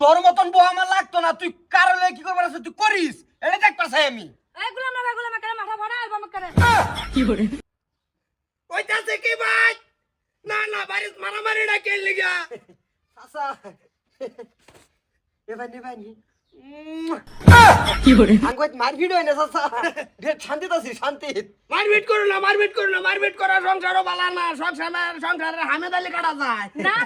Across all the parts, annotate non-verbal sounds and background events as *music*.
তোর মতন বউ আমার লাগতো না তুই কারও লয়ে কি করবার আছে? তুই করিস এটা দেখ পাছাই আমি। এই গুলাম না গুলাম করে মাথা ফাড়া অ্যালবাম করে? ওইটাছে কি ভাই? না না বাড়ির মারামারি না কে লিগা? চাচা এ ভাই নে ভাই নি আঙ্গুত মারপিট হয় না চাচা। ঢের শান্তিতে আছি শান্তি মারপিট করো না মারপিট করো না মারপিট করা সংসারও বালা না সংসারের সংসারের হামেদালি কাটা যায়। না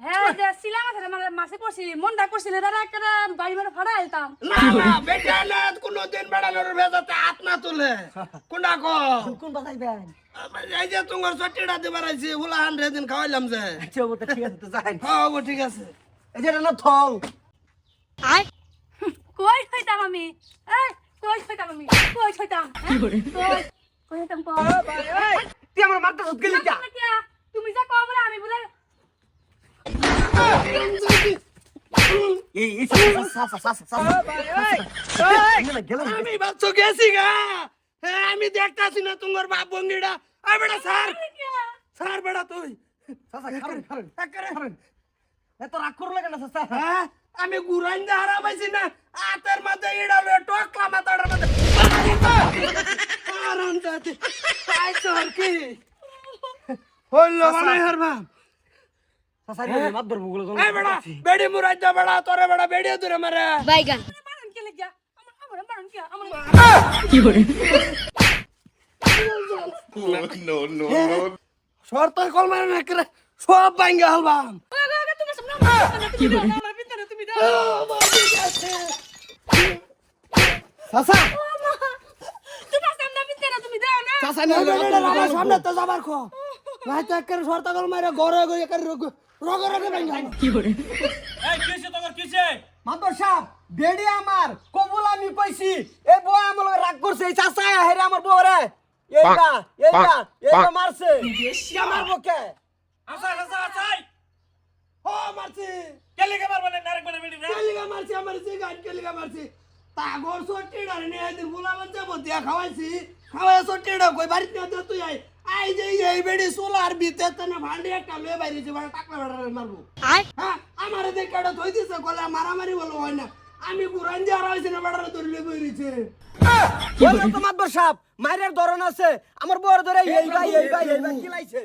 হ্যাঁ যে সিলাম আছে মানে করছি মনটা করছিল দাদা একটা বাড়ি মানে ফাড়া আলতাম না না বেটা না কোনো দিন বেড়ানোর ভেজাতে হাত না তুলে। কোনটা কো কোন বাজাই ভাই এই যে তোমার চটিটা দিবার আইছি হুলা হান্ড্রেড দিন খাওয়াইলাম যে। আচ্ছা ও ঠিক আছে তো যাই। হ্যাঁ ও ঠিক আছে। এই যে এটা না থং কই হইতাম আমি? এই কই হইতাম আমি? কই হইতাম? হ্যাঁ? কই? কই হইতাম কই তুই আমার মাথা সুত গেলি কা তুমি কিয়া? তুমি যা কও বলে আমি বলে এই এই চাচা চাচা চাচা গেলাম আমি বাচ্চা গেছি গা আমি দেখতাছি না তোমার বাপ বঙ্গিটা আই বেটা স্যার স্যার বেটা তুই এত রাগ করলে কেন হ্যাঁ আমি গুরাইন দে হারা পাইছি না আতের মধ্যে ইড়া লয়ে টকলা মাথার মধ্যে আরাম দাতে পাইছো আর কি হইল মানে হারবা চাচা রে মাত ধরবো গুলো এই বেড়া বেড়ি মুরাই দে বেড়া তোরে বেড়া বেড়ি দূরে মারে মারন কে লাগিয়া আমার আমার মারন কে আমার no, no, no. শর্ত কল মারে না করে সব ভাঙ্গা হালবাম ওগো ওগো সামনে কি বলে আমার ভিতরে তুমি দাও চাচা তোমার সামনে ভিতরে তুমি দাও না চাচা আমার সামনে তো যাবার খো ভাই তো একের শর্ত কল মারে ঘরে গিয়ে একের রোগ রোগ রোগে ভাঙ্গা মাদর সাহেব বেড়ি আমার কবুল আমি কইছি এই বউ আমার রাগ করছে এই চাচা হেরে আমার বউ রে। এইটা এইটা এইটা মারছে। কে মারবো কে ও মারছি। কেলিগা মারছি আমার যে গান কেলিগা মারছি। তাগর সটিডা নে এদিন বুলাবান যাব দিয়া খাওয়াইছি। খাওয়াই সটিডা কই বাড়িতে না তুই আই আই যে এই বেড়ি সোলার বিতে তনে ভান্ডি একটা লয়ে বাইরেছি বাড়া টাকলা বাড়া মারবো। হ্যাঁ আমারে দেখ কাটা ধই দিছে মারামারি বলো হয় না। আমি গুরান দিয়ে আর হইছে না বাড়ারে ধরে লয়ে বইরিছে বললাম তো মাদর সাহেব মায়ের ধরন আছে। আমার বউর ধরে এই ভাই এই ভাই এই ভাই কিলাইছে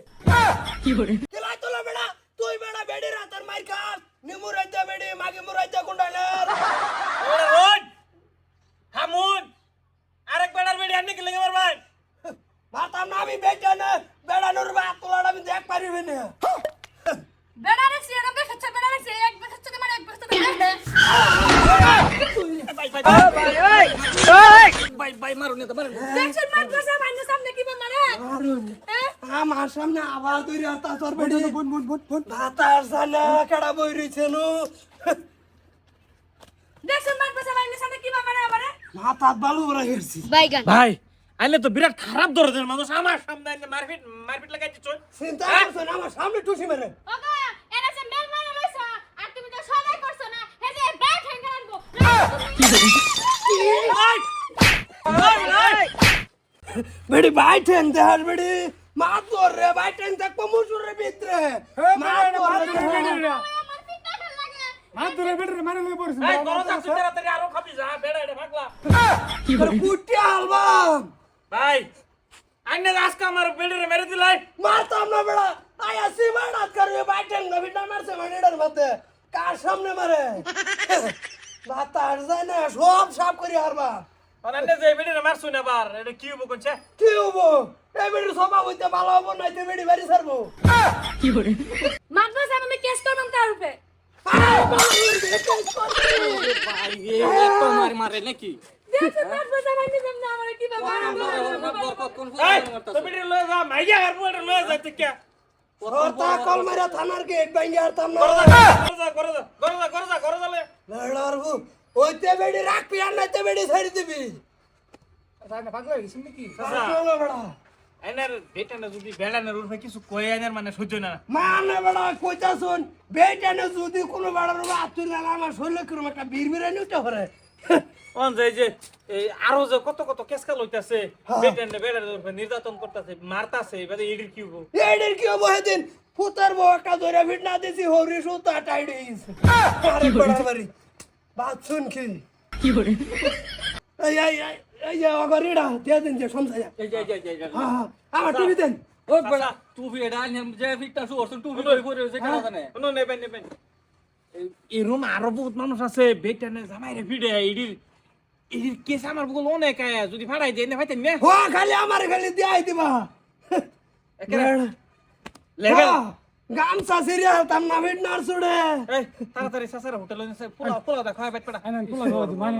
কিলাই তোলা বেড়া তুই বেড়া বেড়ি রাতার মাইর খাস। নিমু বেড়ি মাগে মু রাইতে কুন্ডালের হামুন আরেক বেড়ার বেড়ি আনি কি লেগে মারবাই মারতাম না আমি বেটা না বেড়ানোর বাত তোলাটা আমি দেখ পারিবি না। বেড়া রাখছি এরকম দেখাচ্ছে বেড়া রাখছি এক দেখাচ্ছে মানে এক ভাই ভাই কি হ্যাঁ? আমার সামনে আবার তুই রাস্তা তোর বেড়ি। বুন বুন বুন বুন। ভাতার সালে কেডা বই রইছে নো দেখছেন মার বসা মাইনে সামনে কি মারে আমারে? মাথাত বালু বড় হেরছি ভাই আইলে তো বিরাট খারাপ ধরনের মানুষ আমার সামনে আইলে মারপিট মারপিট লাগাই দিছ চিন্তা করছ না? আমার সামনে টুসি মেরে। ওগো এরা যে মেল মানে লইছো আর তুমি তো সবাই করছ না হে যে ব্যাগ হ্যাঙ্গার আনব। বেড়ি ভাই ঠেং দেহার বেড়ি। মা তোর রে ভাই ঠেং দেখ মুসুর রে ভিতরে মা তোর রে আমার পিঠা ভালো লাগে। এই দরজা তুই তাড়াতাড়ি আরও খাবি যা বেড়া এটা ভাগলা কুটি আলবাম। ভাই আইনে আজকে আমার বেড়ে মেরে দিলাই। মারতাম না বেড়া। আয়া সিমাড়াত করবে ভাই ঠেং না মারছে মানিডার মধ্যে কার সামনে মারে? ভাতার যায় না সব সাফ করি হারবা। আইনে যে বেড়ে মারছু না বার এটা কি হব কোনছে কি হব এই বেড়ি সভা হইতে ভালো হব না নাইতে বেড়ি বাড়ি ছাড়বো। মার বসা আমি কেস করব তার উপরে। মারে নাকি মার কি কে কল থানার গেট ভাঙ্গি লে লড়ারবু ওইতে বেড়ি রাখবি আর নাইতে বেড়ি ছেড়ে দিবি চলো বেড়া আইনার বেটা না যদি বেড়া না কিছু কই আইনার মানে সহ্য না। মানে বেড়া কইতা শুন বেটা না যদি কোনো বেড়ার আতুর না আমার শরীরে কিরম একটা বীর উঠে হরে অন যায় যে আরও যে কত কত কেসকা লইতাছে বেটেন বেটার উপর নির্যাতন করতেছে মারতাছে এবারে এডির কি হব? এডের কি হব হেদিন ফুতার বউ একটা ধরে ফিট না দিছি হরি সুতা টাইডিস আরে বড়াবাড়ি বাত শুন কি? কি করে এই এই। এই এই যে অগরিডা দিয়ে দিন যে সমসায়া এই যে এই যে এই যে হ্যাঁ হ্যাঁ আমার টিভি দেন। ও বড়া টুপি এটা যে ফিটটা শুরছ টুপি করে করে সে কেন জানে শুনো নেবেন নেবেন। এরম আরও বহুত মানুষ আছে বেটেনে জামাইরে ভিড়ে এডির এডির কেস আমার বগল অনেক আয়া যদি ফাড়াই দেয় না ভাইতেন না। হো খালি আমার খালি দিয়াই দিবা। লেভেল গামছা সিরিয়াল তাম না ফিট নার সুড়ে তাড়াতাড়ি সাসার হোটেলে পোলা পোলা দেখা পেট পেটা। পোলা খাওয়া দি মানে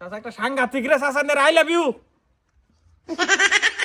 সাসা একটা সাংঘাতিক রে সাসা নে আই লাভ ইউ। *laughs*